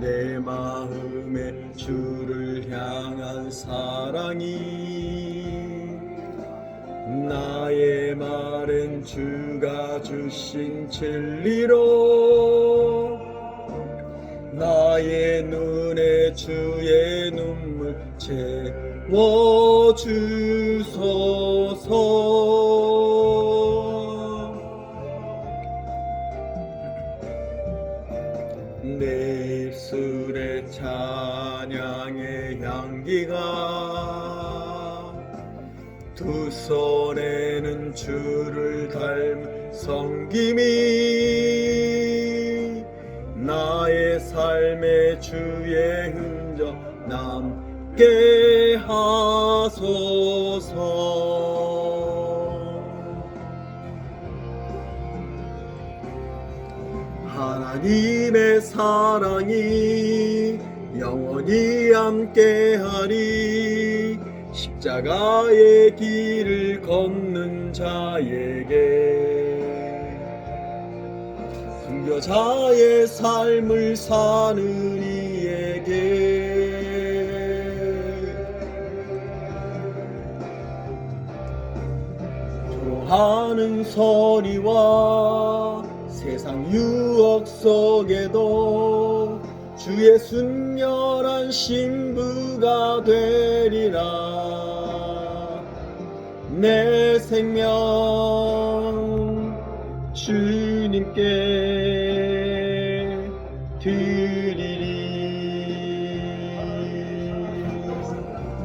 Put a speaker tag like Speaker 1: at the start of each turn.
Speaker 1: 내 마음에 주를 향한 사랑이 나의 말은 주가 주신 진리로 나의 눈에 주의 눈물 채워 주소서 내 입술에 찬양의 향기가 두 손에는 주를 닮은 성김이 나의 삶에 주의 흔적 남게 하소서 하나님의 사랑이 영원히 함께하리. 십자가의 길을 걷는 자에게 순교자의 삶을 사는 이에게 선의와 세상 속에도 주의 순결한 신부가 되리라. 내 생명 주님께 드